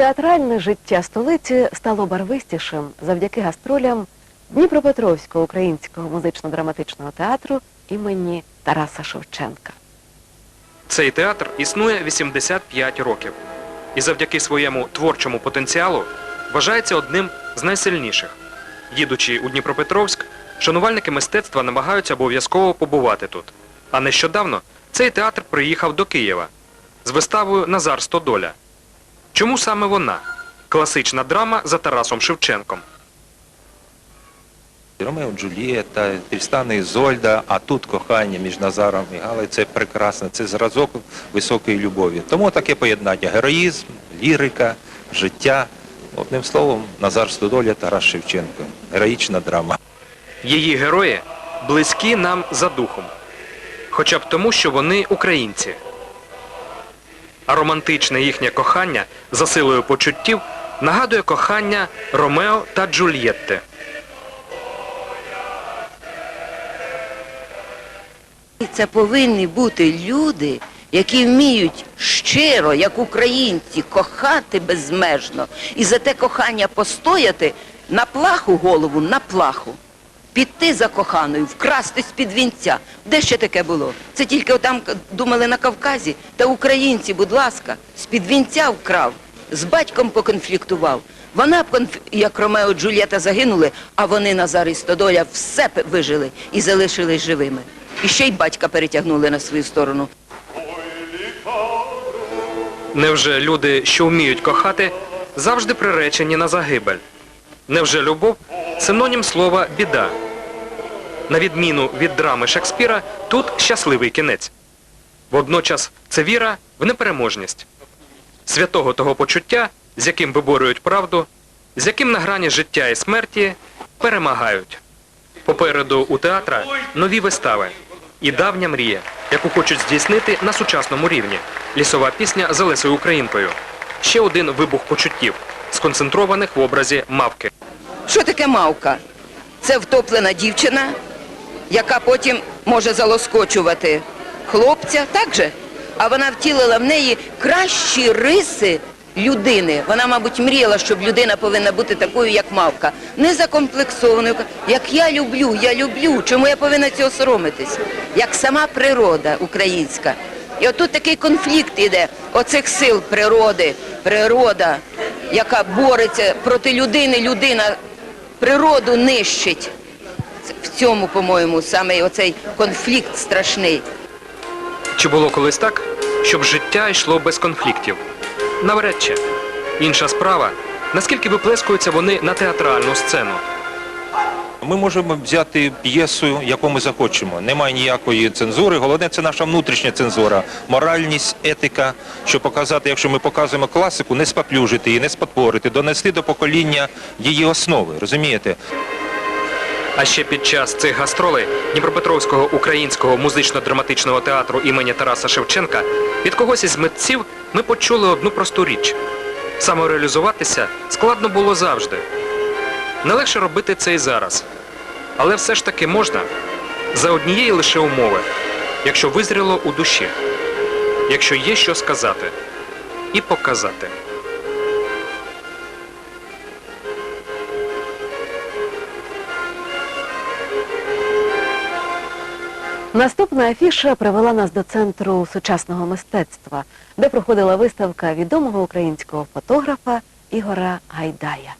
театральне життя столиці стало барвистішим завдяки гастролям Дніпропетровського українського музично-драматичного театру імені Тараса Шевченка. Цей театр існує 85 років і завдяки своєму творчому потенціалу вважається одним з найсильніших. Їдучи у Дніпропетровськ, шанувальники мистецтва намагаються обов'язково побувати тут. А нещодавно цей театр приїхав до Києва з виставою Назар Стодоля. Чому саме вона? Класична драма за Тарасом Шевченком. Ромео Джульєта, Трістана і Зольда, а тут кохання між Назаром і Галею. Це прекрасно, це зразок високої любові. Тому таке поєднання героїзм, лірика, життя. Одним словом, Назар Стодоля, Тарас Шевченко. Героїчна драма. Її герої близькі нам за духом, хоча б тому, що вони українці. А романтичне їхнє кохання за силою почуттів нагадує кохання Ромео та Джульєтти. Це повинні бути люди, які вміють щиро, як українці, кохати безмежно і за те кохання постояти на плаху голову, на плаху. Піти за коханою, вкрасти з-під вінця. Де ще таке було? Це тільки там думали на Кавказі. Та українці, будь ласка, з-під вінця вкрав, з батьком поконфліктував. Вона конф- як Ромео Джульєта загинули, а вони, Назар і Стодоля, все вижили і залишились живими. І ще й батька перетягнули на свою сторону. Невже люди, що вміють кохати, завжди приречені на загибель? Невже любов синонім слова біда? На відміну від драми Шекспіра, тут щасливий кінець. Водночас це віра в непереможність. Святого того почуття, з яким виборюють правду, з яким на грані життя і смерті перемагають. Попереду у театра нові вистави і давня мрія, яку хочуть здійснити на сучасному рівні. Лісова пісня з Олесею Українкою. Ще один вибух почуттів, сконцентрованих в образі мавки. Що таке мавка? Це втоплена дівчина, яка потім може залоскочувати хлопця, так же? А вона втілила в неї кращі риси людини. Вона, мабуть, мріяла, щоб людина повинна бути такою, як мавка. Не закомплексованою, як я люблю, я люблю. Чому я повинна цього соромитись? Як сама природа українська. І отут такий конфлікт іде оцих сил природи, природа, яка бореться проти людини, людина природу нищить. В цьому, по-моєму, саме оцей конфлікт страшний. Чи було колись так, щоб життя йшло без конфліктів? Навряд чи. Інша справа, наскільки виплескуються вони на театральну сцену. Ми можемо взяти п'єсу, яку ми захочемо. Немає ніякої цензури. Головне це наша внутрішня цензура, моральність, етика, щоб показати, якщо ми показуємо класику, не споплюжити її, не спотворити, донести до покоління її основи. Розумієте? А ще під час цих гастролей Дніпропетровського українського музично-драматичного театру імені Тараса Шевченка від когось із митців ми почули одну просту річ. Самореалізуватися складно було завжди. Не легше робити це і зараз. Але все ж таки можна за однієї лише умови, якщо визріло у душі, якщо є що сказати і показати. Наступна афіша привела нас до центру сучасного мистецтва, де проходила виставка відомого українського фотографа Ігора Гайдая.